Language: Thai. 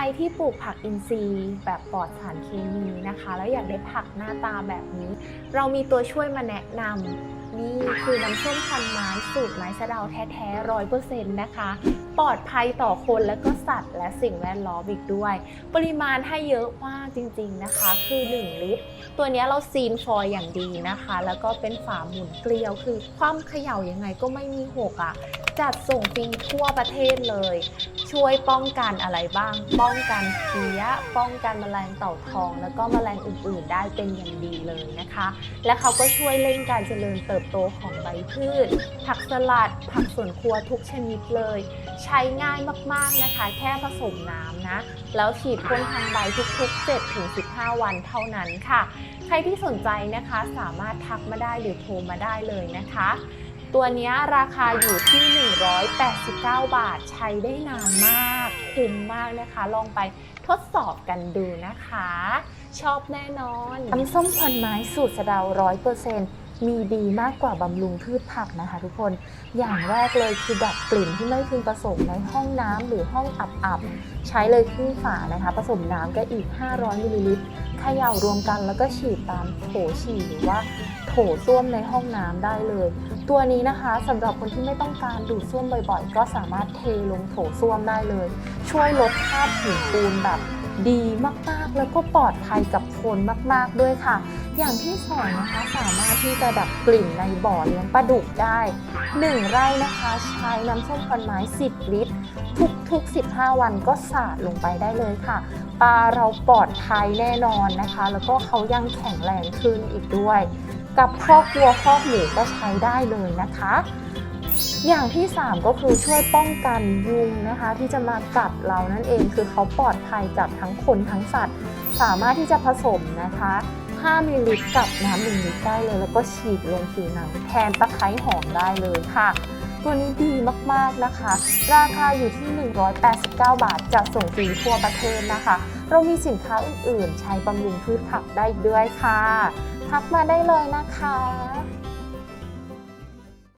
รที่ปลูกผักอินทรีย์ แบบปลอดสารเคมีนะคะ แล้วอยากได้ผักหน้าตาแบบนี้ เรามีตัวช่วยมาแนะนำนี่คือน้ำส้มคันไม้สูตรไม้สะเดาแท้ๆร้อยเปอร์เซ็นต์นะคะ ปลอดภัยต่อคนและก็สัตว์และสิ่งแวดล้อมอีกด้วย ปริมาณให้เยอะมากจริงๆนะคะ คือ 1 ลิตร ตัวนี้เราซีนฟอยล์อย่างดีนะคะ แล้วก็เป็นฝาหมุนเกลียว คือความเขย่ายังไงก็ไม่มีหกอะ่ะจัดส่งฟรีทั่วประเทศเลย ช่วยป้องกันอะไรบ้าง ป้องกันเพี้ย ป้องกันแมลงเต่าทอง แล้วก็แมลงอื่นๆ ได้เป็นอย่างดีเลยนะคะ และเขาก็ช่วยเร่งการเจริญเติบโตของใบพืช ผักสลัด ผักสวนครัวทุกชนิดเลย ใช้ง่ายมากๆนะคะ แค่ผสมน้ำนะ แล้วฉีดพ่นทางใบทุกๆ7-15 วันเท่านั้นค่ะ ใครที่สนใจนะคะสามารถทักมาได้หรือโทรมาได้เลยนะคะ ตัวนี้ราคาอยู่ที่ 189 บาท ใช้ได้นานมาก คุ้มมากนะคะ ลองไปทดสอบกันดูนะคะ ชอบแน่นอนน้ำส้มพันไม้สูตรสะเดาร้อยเปอร์เซ็นต์ มีดีมากกว่าบำรุงพืชผักนะคะ ทุกคน อย่างแรกเลยคือดับกลิ่นที่ไม่พึงประสงค์ในห้องน้ำหรือห้องอับๆ ใช้เลยครึ่งฝานะคะ ผสมน้ำก็อีก 500มิลลิลิตรเขย่ารวมกันแล้วก็ฉีดตามโถฉี่หรือว่าโถส้วมในห้องน้ำได้เลย ตัวนี้นะคะสำหรับคนที่ไม่ต้องการดูดส้วมบ่อยๆ ก็สามารถเทลงโถส้วมได้เลย ช่วยลดคราบหินปูนแบบ ดีมากๆ แล้วก็ปลอดภัยกับคนมาก ๆด้วยค่ะ อย่างที่สองนะคะสามารถที่จะดับกลิ่นในบ่อเลี้ยงปลาดุกได้ 1 ไร่นะคะใช้น้ำส้มควันไม้ 10 ลิตร ทุกๆ 15 วันก็สาดลงไปได้เลยค่ะ ปลาเราปลอดภัยแน่นอนนะคะ แล้วก็เขายังแข็งแรงขึ้นอีกด้วย กับครอบครัวครอบหมูก็ใช้ได้เลยนะคะ อย่างที่ 3 ก็คือช่วยป้องกันยุงนะคะ ที่จะมากัดเรานั่นเองคือเขาปลอดภัยกับทั้งคนทั้งสัตว์ สามารถที่จะผสมนะคะ 5มิลลิลิตรกับน้ำ1ลิตรได้เลย แล้วก็ฉีดลงผิวหนังแทนตะไคร้หอมได้เลยค่ะตัวนี้ดีมากๆนะคะ ราคาอยู่ที่ 189 บาทจะส่งฟรีทั่วประเทศนะคะ เรามีสินค้าอื่นๆ ใช้บำรุงพืชผักได้ด้วยค่ะ ทักมาได้เลยนะคะ